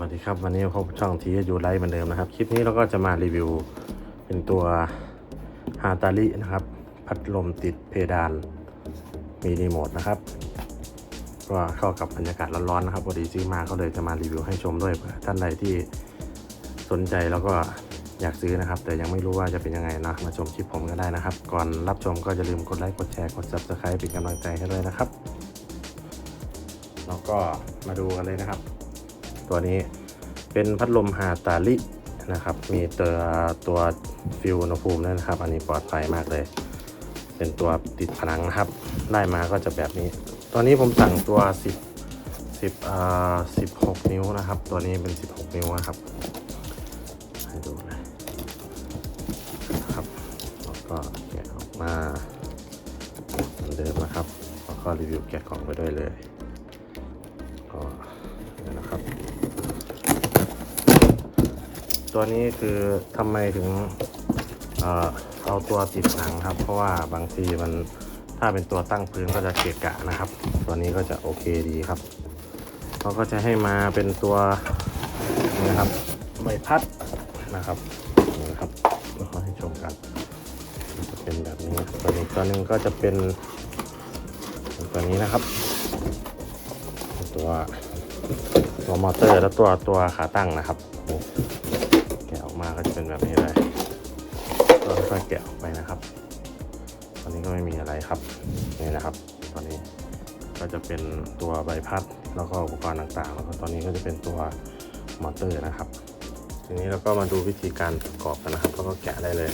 วัสดีครับ วันนี้พบช่องทีอยูไลท์เหมือนเดิมนะครับ คลิปนี้เราก็จะมารีวิว เป็นตัวฮาตาลินะครับ พัดลมติดเพดานมีรีโมทนะครับ ก็เข้ากับบรรยากาศร้อนๆนะครับพอดีซื้อมาก็เลยจะมารีวิวให้ชมด้วยท่านใดที่สนใจแล้วก็อยากซื้อนะครับ แต่ยังไม่รู้ว่าจะเป็นยังไงนะมาชมคลิปผมก็ได้นะครับ ก่อนรับชมก็อย่าลืมกดไลค์กดแชร์กด subscribe เป็นกำลังใจให้ด้วยนะครับแล้วก็มาดูกันเลยนะครับ ตัวนี้เป็นพัดลมฮาตาลินะครับ มีตัวตัวฟิวอุณหภูมิด้วยนะครับ อันนี้ปลอดภัยมากเลย เป็นตัวติดผนังนะครับ ได้มาก็จะแบบนี้ ตอนนี้ผมสั่งตัว 10 10อ่า16 นิ้วนะครับ ตัวนี้เป็น 16 นิ้วนะครับ ให้ดูนะครับแล้วก็แกะออกมาเหมือนเดิมนะครับแล้วก็รีวิวแกะกล่องไปด้วยเลย ตัวนี้คือทำไมถึงเอ่อเอาตัวติดหนังครับ เพราะว่าบางทีมันถ้าเป็นตัวตั้งพื้นก็จะเกะกะนะครับ ตัวนี้ก็จะโอเคดีครับเขาก็จะให้มาเป็นตัวนี่นะครับใบพัดนะครับนี่นะครับเราก็ให้ชมกันจะเป็นแบบนี้ตัวนี้ตัวหนึงก็จะเป็นตัวนี้นะครับ ตัวตัวมอเตอร์และตัวตัวขาตั้งนะครับ เป็นแบบนี้เลยก็ค่อยๆแกะออกไปนะครับ ตอนนี้ก็ไม่มีอะไรครับนี่นะครับ ตอนนี้ก็จะเป็นตัวใบพัดแล้วก็อุปกรณ์ต่างๆ แล้วก็ตอนนี้ก็จะเป็นตัวมอเตอร์นะครับ ทีนี้เราก็มาดูวิธีการประกอบกันนะครับแล้วก็แกะได้เลย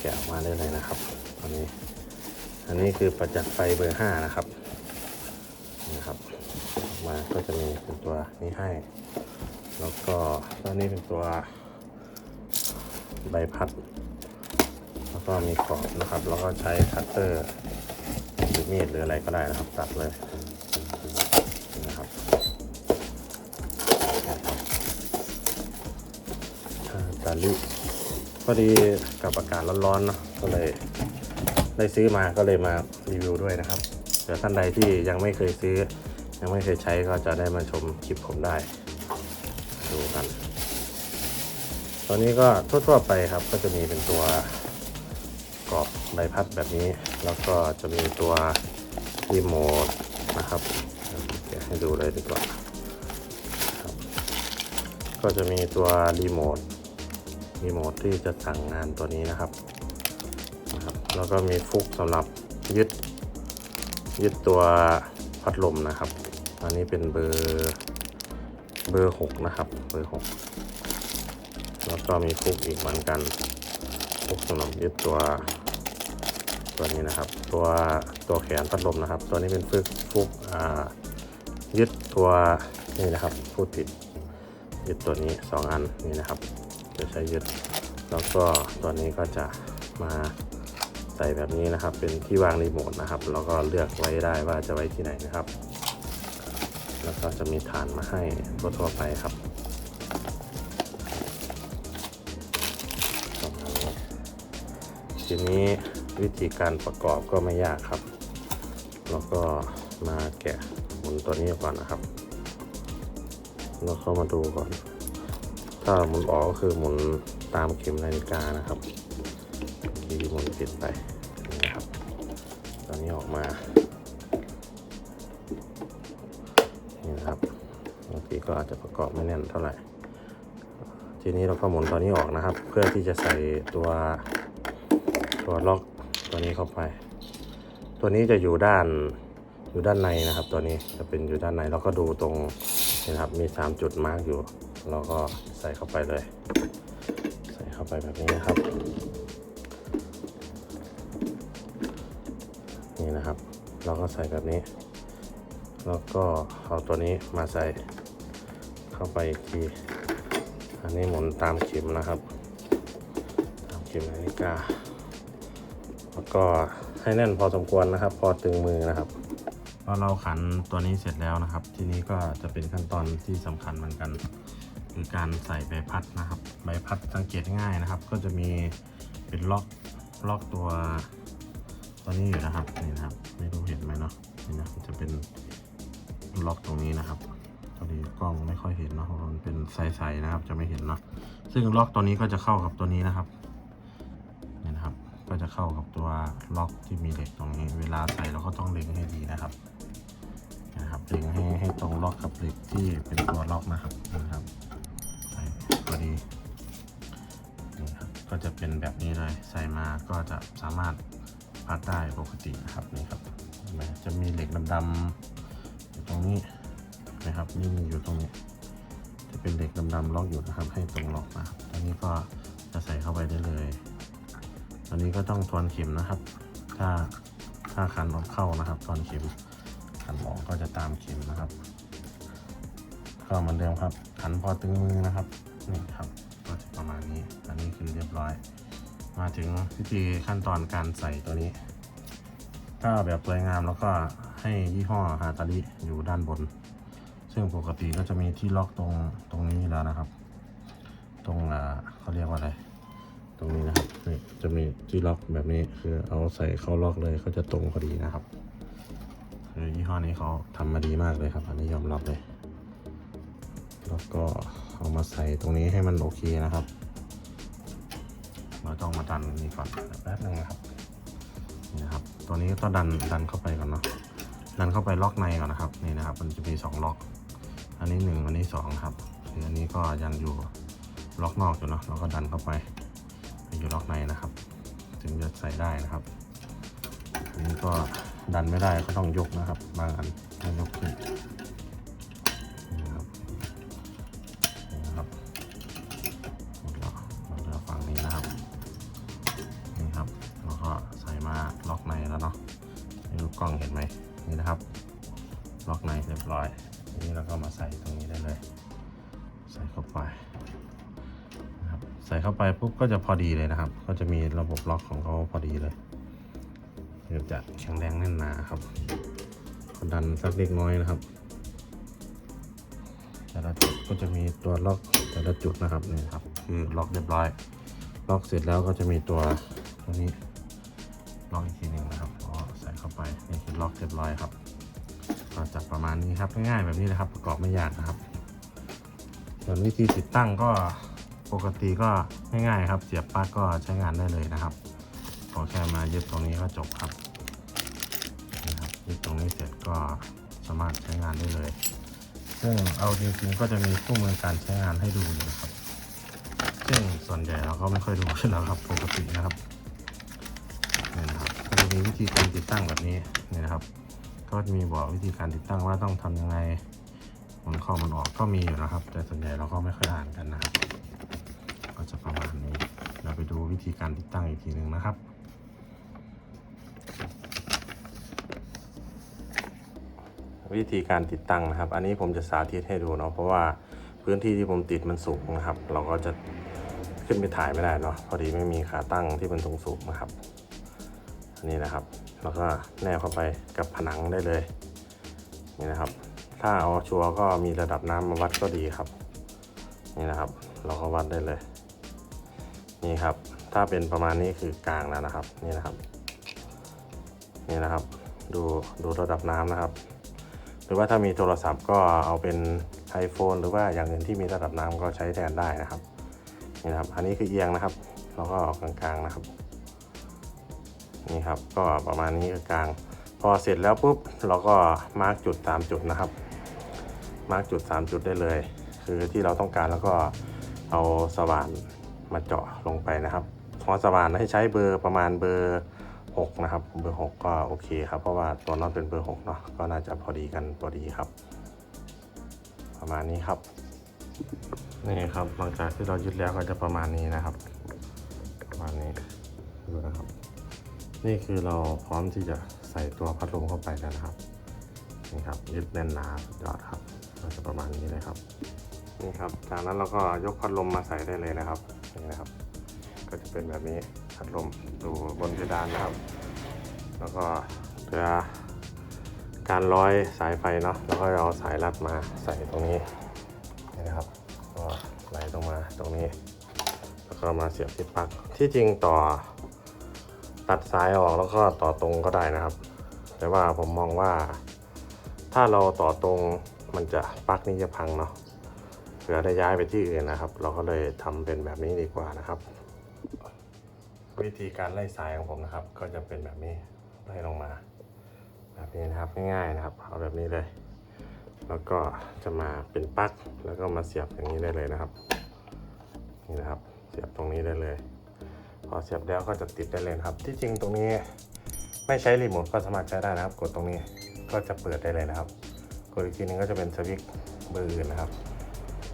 แกะออกมาได้เลยนะครับ ตอนนี้ อันนี้คือประจักษ์ไฟเบอร์ห้านะครับนี่นะครับมาก็จะมีเป็นตัวนี้ให้ แล้วก็ตัวนี้เป็นตัว ใบพัด แล้วก็มีขอบนะครับ แล้วก็ใช้คัตเตอร์หรือมีดหรืออะไรก็ได้นะครับ ตัดเลยนะครับอ่าตาลิพอดีกับอากาศร้อนๆเนาะก็เลยได้ซื้อมาก็เลยมารีวิวด้วยนะครับเดี๋ยวท่านใดที่ยังไม่เคยซื้อ ยังไม่เคยใช้ก็จะได้มาชมคลิปผมได้กัน ตัวนี้ก็ทั่วๆไปครับ ก็จะมีเป็นตัวกรอบใบพัดแบบนี้ แล้วก็จะมีตัวรีโมทนะครับเดี๋ยวให้ดูเลยดีกว่าก็จะมีตัวรีโมทรีโมทที่จะสั่งงานตัวนี้นะครับนะครับ แล้วก็มีฟุกสำหรับยึดยึดตัวพัดลมนะครับ อันนี้เป็นเบอร์เบอร์หกนะครับ เบอร์หก แล้วก็มีฟุกอีกเหมือนกันฟุกสำหรับยึดตัว ตัวนี้นะครับ ตัวตัวแขนพัดลมนะครับ ตัวนี้เป็นฟุกฟุกอ่ายึดตัวนี่นะครับพูดผิดยึดตัวนี้สองอันนี่นะครับจะใช้ยึด แล้วก็ตัวนี้ก็จะมาใส่แบบนี้นะครับ เป็นที่วางรีโมทนะครับแล้วก็เลือกไว้ได้ว่าจะไว้ที่ไหนนะครับ แล้วก็จะมีฐานมาให้ทั่วๆไปครับ ทีนี้วิธีการประกอบก็ไม่ยากครับ แล้วก็มาแกะหมุนตัวนี้ก่อนนะครับ แล้วเข้ามาดูก่อน ถ้าหมุนออกก็คือหมุนตามเข็มนาฬิกานะครับที่หมุนผิดไปนี่นะครับ ตอนนี้ออกมา นี่นะครับบางทีก็อาจจะประกอบไม่แน่นเท่าไหร่ทีนี้เราก็หมุนตัวนี้ออกนะครับ เพื่อที่จะใส่ตัว ตัวล็อกตัวนี้เข้าไป ตัวนี้จะอยู่ด้านอยู่ด้านในนะครับ ตัวนี้จะเป็นอยู่ด้านในเราก็ดูตรงนะครับมี 3 จุดมาร์กอยู่ เราก็ใส่เข้าไปเลย ใส่เข้าไปแบบนี้นะครับ นี่นะครับ เราก็ใส่แบบนี้ แล้วก็เอาตัวนี้มาใส่เข้าไปอีกทีอันนี้หมุนตามเข็มนะครับ ตามเข็มนาฬิกา ก็ให้แน่นพอสมควรนะครับ พอตึงมือนะครับพอเราขันตัวนี้เสร็จแล้วนะครับ ทีนี้ก็จะเป็นขั้นตอนที่สำคัญเหมือนกัน คือการใส่ใบพัดนะครับ ใบพัดสังเกตง่ายนะครับ ก็จะมีเป็นล็อกล็อกตัวตัวนี้อยู่นะครับนี่นะครับ ไม่รู้เห็นไหมเนาะนี่นะจะเป็นล็อกตรงนี้นะครับพอดีกล้องไม่ค่อยเห็นเนาะเพราะว่าเป็นใสๆนะครับ จะไม่เห็นเนาะซึ่งล็อกตัวนี้ก็จะเข้ากับตัวนี้นะครับ ก็จะเข้ากับตัวล็อกที่มีเหล็กตรงนี้ เวลาใส่เราก็ต้องเล็งให้ดีนะครับนะครับเล็งให้ให้ตรงล็อกกับเหล็กที่เป็นตัวล็อกนะครับนะครับใส่พอดีนี่ครับก็จะเป็นแบบนี้เลยใส่มาก็จะสามารถพัดได้ปกตินะครับนี่ครับจะมีเหล็กดำๆอยู่ตรงนี้นะครับนี่มีอยู่ตรงนี้จะเป็นเหล็กดำๆล็อกอยู่นะครับ ให้ตรงล็อกนะครับตอนนี้ก็จะใส่เข้าไปได้เลย อันนี้ก็ต้องทวนเข็มนะครับ ถ้าถ้าขันออกเข้านะครับทวนเข็มขันออกก็จะตามเข็มนะครับ ก็เหมือนเดิมครับขันพอตึงมือนะครับนี่ครับก็จะประมาณนี้อันนี้คือเรียบร้อย มาถึงวิธีขั้นตอนการใส่ตัวนี้ ถ้าแบบสวยงามแล้วก็ให้ยี่ห้อฮาตาริอยู่ด้านบน ซึ่งปกติก็จะมีที่ล็อกตรงตรงนี้แล้วนะครับ ตรงอ่าเขาเรียกว่าอะไร ตรงนี้นะครับนี่จะมีที่ล็อกแบบนี้คือเอาใส่เข้าล็อกเลยก็จะตรงพอดีนะครับคือยี่ห้อนี้เขาทำมาดีมากเลยครับ อันนี้ยอมรับเลย แล้วก็เอามาใส่ตรงนี้ให้มันโอเคนะครับ เราต้องมาดันนี่ก่อนแป๊บนึงนะครับนี่นะครับ ตัวนี้ก็ต้องดันดันเข้าไปก่อนเนาะดันเข้าไปล็อกในก่อนนะครับนี่นะครับ มันจะมีสองล็อก อันนี้หนึ่งอันนี้สองครับคืออันนี้ก็ยังอยู่ล็อกนอกอยู่เนาะเราก็ดันเข้าไป อยู่ล็อกในนะครับ ถึงจะใส่ได้นะครับอันนี้ก็ดันไม่ได้ก็ต้องยกนะครับ บางอันต้องยกขึ้นนี่นะครับนี่นะครับแล้วหมดแล้วฝั่งนี้นะครับนี่ครับแล้วก็ใส่มาล็อกในแล้วเนาะให้ดูกกล้องเห็นไหมนี่นะครับ ล็อกในเรียบร้อยทีนี้เราก็มาใส่ตรงนี้ได้เลย ใส่เข้าไป ส่เข้าไปปุ๊บก็จะพอดีเลยนะครับ ก็จะมีระบบล็อกของเขาพอดีเลยคือจะแข็งแรงแน่นหนาครับกดดันสักเล็กน้อยนะครับ แต่ละจุดก็จะมีตัวล็อกแต่ละจุดนะครับนี่ครับคือล็อกเรียบร้อย ล็อกเสร็จแล้วก็จะมีตัวตัวนี้ล็อกอีกทีหนึ่งนะครับก็ใส่เข้าไปนี่คือล็อกเรียบร้อยครับก็จะประมาณนี้ครับง่ายๆแบบนี้นะครับประกอบไม่ยากนะครับ ส่วนวิธีติดตั้งก็ ปกติก็ง่ายๆครับเสียบปลั๊กก็ใช้งานได้เลยนะครับขอแค่มายึดตรงนี้ก็จบครับนะครับยึดตรงนี้เสร็จก็สามารถใช้งานได้เลย ซึ่งเอาจริงๆก็จะมีคู่มือการใช้งานให้ดูนะครับซึ่งส่วนใหญ่เราก็ไม่ค่อยดูขึ้นแล้วครับปกตินะครับนี่นะครับก็จะมีวิธีการติดตั้งแบบนี้นี่นะครับ ก็จะมีบอกวิธีการติดตั้งว่าต้องทำยังไงมันเข้ามันออกก็มีอยู่นะครับ แต่ส่วนใหญ่เราก็ไม่ค่อยอ่านกันนะครับ จะประมาณนี้เราไปดูวิธีการติดตั้งอีกทีหนึ่งนะครับวิธีการติดตั้งนะครับ อันนี้ผมจะสาธิตให้ดูเนาะ เพราะว่าพื้นที่ที่ผมติดมันสูงนะครับ เราก็จะขึ้นไปถ่ายไม่ได้เนาะ พอดีไม่มีขาตั้งที่มันสูงสูงนะครับ อันนี้นะครับ แล้วก็แนบเข้าไปกับผนังได้เลย นี่นะครับ ถ้าเอาชัวร์ก็มีระดับน้ำมาวัดก็ดีครับ นี่นะครับ เราก็วัดได้เลย นี่ครับ ถ้าเป็นประมาณนี้คือกลางแล้วนะครับ นี่นะครับ นี่นะครับ ดูดูระดับน้ำนะครับ หรือว่าถ้ามีโทรศัพท์ก็เอาเป็น iPhone หรือว่าอย่างอื่นที่มีระดับน้ำก็ใช้แทนได้นะครับ นี่นะครับ อันนี้คือเอียงนะครับ เราก็เอากลางๆนะครับ นี่ครับ ก็ประมาณนี้คือกลาง พอเสร็จแล้วปุ๊บเราก็มาร์กจุด 3 จุดนะครับ มาร์กจุด 3 จุดได้เลย คือที่เราต้องการแล้วก็เอาสว่าน มาเจาะลงไปนะครับพอสว่านให้ใช้เบอร์ประมาณเบอร์6นะครับ เบอร์ 6 ก็โอเคครับ เพราะว่าตัวน็อตเป็นเบอร์6เนาะ ก็น่าจะพอดีกันพอดีครับ ประมาณนี้ครับ นี่ครับ หลังจากที่เรายึดแล้วก็จะประมาณนี้นะครับ ประมาณนี้ดูนะครับ นี่คือเราพร้อมที่จะใส่ตัวพัดลมเข้าไปแล้วนะครับ นี่ครับ ยึดแน่นหนาสุดยอดครับ ก็จะประมาณนี้เลยครับ นี่ครับ จากนั้นเราก็ยกพัดลมมาใส่ได้เลยนะครับ นี่นะครับ ก็จะเป็นแบบนี้พัดลมดูบนเพดานนะครับ แล้วก็เหลือการร้อยสายไฟเนาะแล้วก็เอาสายรัดมาใส่ตรงนี้นี่นะครับ ก็ไหลตรงมาตรงนี้ แล้วก็มาเสียบที่ปลั๊กที่จริงต่อตัดสายออกแล้วก็ต่อตรงก็ได้นะครับ แต่ว่าผมมองว่า ถ้าเราต่อตรงมันจะปลั๊กนี้จะพังเนาะ ผื่อได้ย้ายไปที่อื่นนะครับ เราก็เลยทำเป็นแบบนี้ดีกว่านะครับ วิธีการไล่สายของผมนะครับ ก็จะเป็นแบบนี้ไล่ลงมา แบบนี้นะครับง่ายๆนะครับ เอาแบบนี้เลย แล้วก็จะมาเป็นปลั๊กแล้วก็มาเสียบอย่างนี้ได้เลยนะครับ นี่นะครับ เสียบตรงนี้ได้เลย พอเสียบแล้วก็จะติดได้เลยครับ ที่จริงตรงนี้ไม่ใช้รีโมทก็สามารถใช้ได้นะครับ กดตรงนี้ก็จะเปิดได้เลยนะครับ กดอีกทีนึงก็จะเป็นสวิตช์เบอร์อื่นนะครับ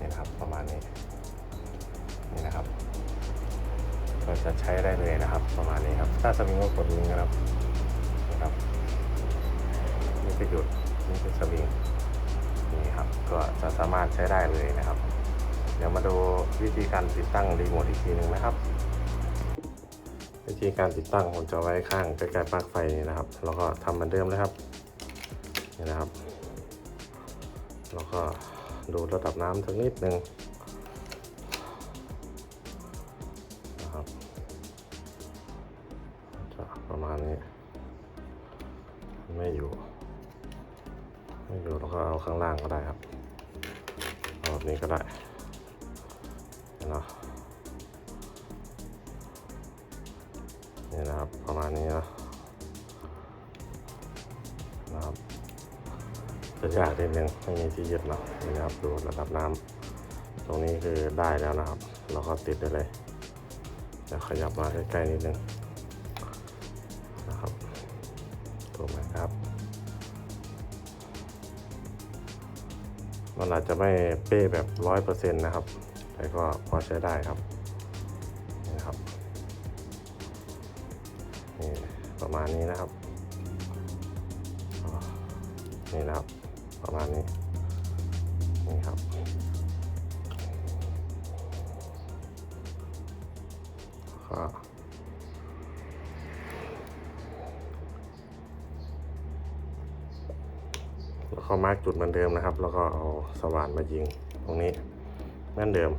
นี่นะครับประมาณนี้นี่นะครับก็จะใช้ได้เลยนะครับ ประมาณนี้ครับถ้าสวิงก็กดนี้นะครับนะครับนี่คือหยุดนี่คือสวิงนี่ครับก็จะสามารถใช้ได้เลยนะครับ เดี๋ยวมาดูวิธีการติดตั้งรีโมทอีกทีหนึ่งนะครับ วิธีการติดตั้งผมจะไว้ข้างใกล้ๆปลั๊กไฟนี่นะครับ แล้วก็ทำเหมือนเดิมเลยครับนี่นะครับ แล้วก็ ดูระดับน้ำสักนิดหนึ่งนะครับจะประมาณนี้ ไม่อยู่ ไม่อยู่แล้วก็เอาข้างล่างก็ได้ครับเอาแบบนี้ก็ได้เนาะนี่นะครับประมาณนี้นะ จะยากนิดนึงไม่มีที่ยึดเนาะนี่นะครับดูระดับน้ำตรงนี้คือได้แล้วนะครับ เราก็ติดได้เลยเดี๋ยวขยับมาใกล้ๆนิดนึงนะครับถูกไหมครับมันอาจจะไม่เป้แบบร้อยเปอร์เซ็นต์นะครับ แต่ก็พอใช้ได้ครับนี่นะครับนี่ประมาณนี้นะครับนี่นะครับ ประมาณนี้นี่ครับ ก็แล้วก็มาร์กจุดเหมือนเดิมนะครับ แล้วก็เอาสว่านมายิงตรงนี้เหมือนเดิม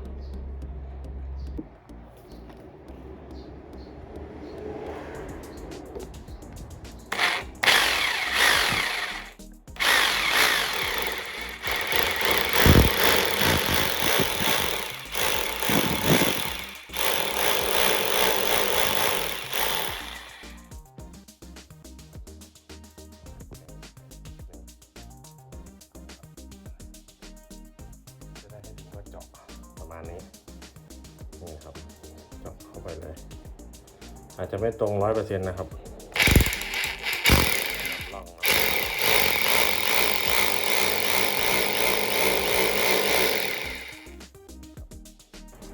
ไม่ตรงร้อยเปอร์เซ็นต์นะครับลองครับ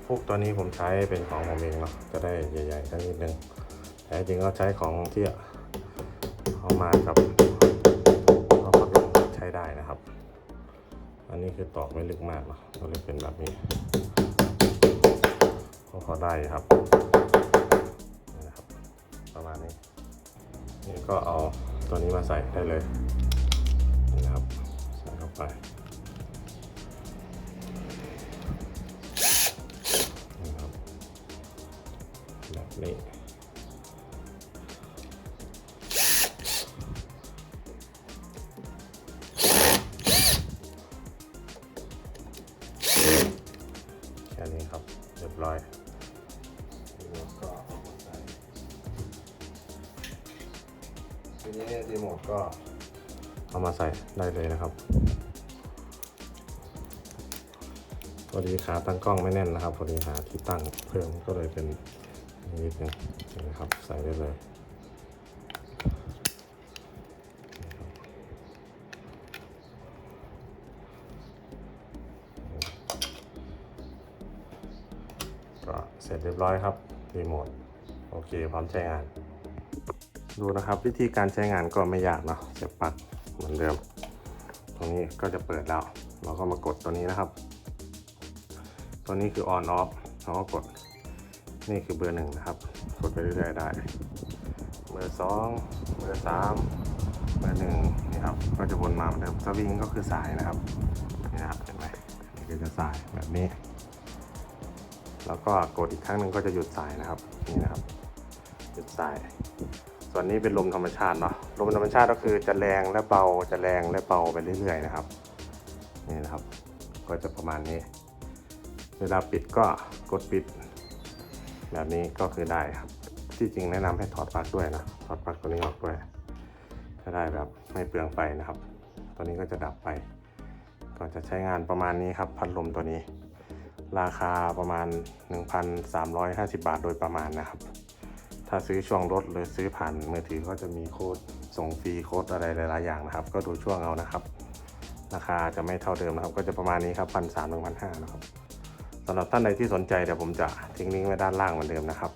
พวกตัวนี้ผมใช้เป็นของผมเองเนาะจะได้ใหญ่ๆกันนิดนึงแต่จริงก็ใช้ของที่เอามากับเอาพัดลมใช้ได้นะครับ อันนี้คือตอกไม่ลึกมากเนอะก็เลยเป็นแบบนี้ก็พอได้ครับ ก็เอาตัวนี้มาใส่ได้เลยนะครับใส่เข้าไปนะครับแบบนี้ ใส่ได้เลยนะครับพอดีขาตั้งกล้องไม่แน่นนะครับพอดีหาที่ตั้งเพิ่มก็เลยเป็นนิดนึงนะครับใส่ได้เลยก็เสร็จเรียบร้อยครับรีโมทโอเคพร้อมใช้งาน ดูนะครับวิธีการใช้งานก็ไม่ยากเนาะเสียบปลั๊ก เหมือนเดิม ตรงนี้ก็จะเปิดแล้ว เราก็มากดตัวนี้นะครับ ตัวนี้คือ on off เราก็กด นี่คือเบอร์หนึ่งนะครับ กดไปเรื่อยๆได้ เบอร์สองเบอร์สามเบอร์หนึ่งนี่ครับ ก็จะวนมาเหมือนเดิมสวิงก็คือสายนะครับ นี่นะครับเห็นไหมนี่คือจะสายแบบนี้ แล้วก็กดอีกครั้งหนึ่งก็จะหยุดสายนะครับ นี่นะครับ หยุดสาย ส่วนนี้เป็นลมธรรมชาติเนาะลมธรรมชาติก็คือจะแรงและเบาจะแรงและเบาไปเรื่อยๆนะครับนี่นะครับ ก็จะประมาณนี้ เวลาปิดก็กดปิด แบบนี้ก็คือได้ครับ ที่จริงแนะนำให้ถอดปลั๊กด้วยนะถอดปลั๊กตัวนี้ออกด้วยจะได้แบบไม่เปลืองไฟนะครับ ตัวนี้ก็จะดับไปก็จะใช้งานประมาณนี้ครับพัดลมตัวนี้ ราคาประมาณ 1,350 บาทโดยประมาณนะครับ ถ้าซื้อช่วงลดหรือซื้อผ่านมือถือก็จะมีโค้ดส่งฟรีโค้ดอะไรหลาย ๆ อย่างนะครับ ก็ดูช่วงเอานะครับ ราคาจะไม่เท่าเดิมนะครับ ก็จะประมาณนี้ครับพันสามถึงพันห้านะครับสำหรับท่านใดที่สนใจเดี๋ยวผมจะทิ้งลิงก์ไว้ด้านล่างเหมือนเดิมนะครับ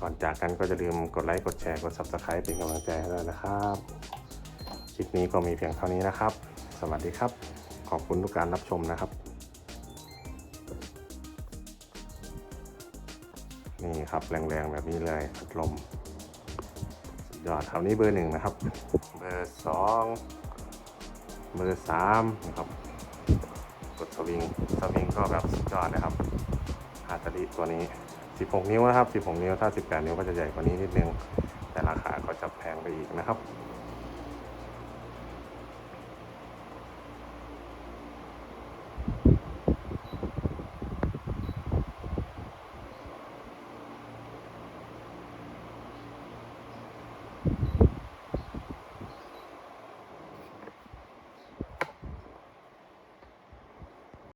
ก่อนจากกันก็จะลืมกดไลค์กดแชร์กด subscribe เป็นกำลังใจให้ด้วยนะครับคลิปนี้ก็มีเพียงเท่านี้นะครับ สวัสดีครับ ขอบคุณทุกการรับชมนะครับ ครับแรงๆแบบนี้เลยพัดลมสุดยอดครับนี่เบอร์หนึ่งนะครับ เบอร์สองเบอร์สามนะครับกดสวิงสวิงก็แบบสุดยอดนะครับฮาตาริตัวนี้ 16 นิ้วนะครับ 16 นิ้วถ้า 18 นิ้วก็จะใหญ่กว่านี้นิดนึง แต่ราคาก็จะแพงไปอีกนะครับ